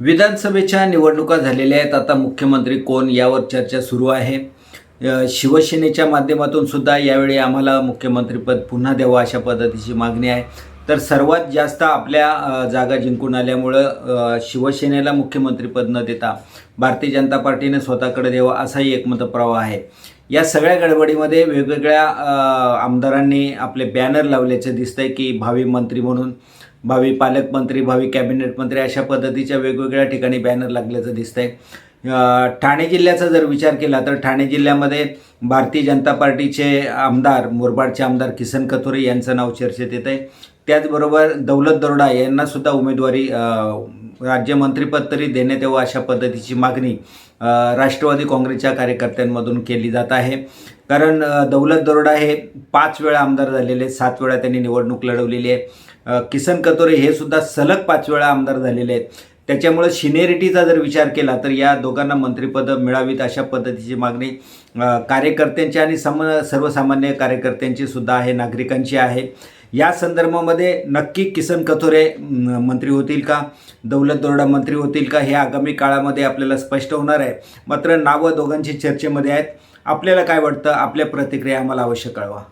विधानसभेच्या निवडणुका झालेल्या आहेत. आता मुख्यमंत्री कोण यावर चर्चा सुरू आहे. शिवसेनेच्या माध्यमातून सुद्धा यावेळी आम्हाला मुख्यमंत्रीपद पुन्हा द्यावं अशा पद्धतीची मागणी आहे. तर सर्वात जास्त आपल्या जागा जिंकून आल्यामुळं शिवसेनेला मुख्यमंत्रीपद न देता भारतीय जनता पार्टीने स्वतःकडे द्यावं असाही एक मतप्रवाह आहे. या सगळ्या गडबडीमध्ये वेगवेगळ्या आमदारांनी आपले बॅनर लावल्याचं दिसतंय की भावी मंत्री म्हणून भावी पालकमंत्री भावी कॅबिनेट मंत्री अशा पद्धतीच्या वेगवेगळ्या ठिकाणी बॅनर लागल्याचं दिसतंय. आहे ठाणे जिल्ह्याचा जर विचार केला तर ठाणे जिल्ह्यामध्ये भारतीय जनता पार्टीचे आमदार मुरबाडचे आमदार किसन कथोरे यांचं नाव चर्चेत येत आहे त्याचबरोबर दौलत दरोडा यांना सुद्धा उमेदवारी राज्यमंत्रीपद तरी देण्यात यावं अशा पद्धतीची मागणी राष्ट्रवादी काँग्रेसच्या कार्यकर्त्यांमधून केली जात आहे. कारण दौलत दरोडा हे पाच वेळा आमदार झालेले आहेत, सात वेळा त्यांनी निवडणूक लढवलेली आहे. किसन कतोरे हे सुद्धा सलग पाच वेळा आमदार झालेले आहेत. त्याच्यामुळं सिनेरिटीचा जर विचार केला तर या दोघांना मंत्रिपद मिळावीत अशा पद्धतीची मागणी कार्यकर्त्यांची आणि सम सर्वसामान्य कार्यकर्त्यांची सुद्धा आहे नागरिकांची आहे. या संदर्भामध्ये नक्की किसन कथोरे मंत्री होतील का? दौलत दोरडा मंत्री होतील का? हे आगामी काळामध्ये आपल्याला स्पष्ट होणार आहे. मात्र नावं दोघांची चर्चेमध्ये आहेत. आपल्याला काय वाटतं? आपल्या प्रतिक्रिया आम्हाला अवश्य कळवा.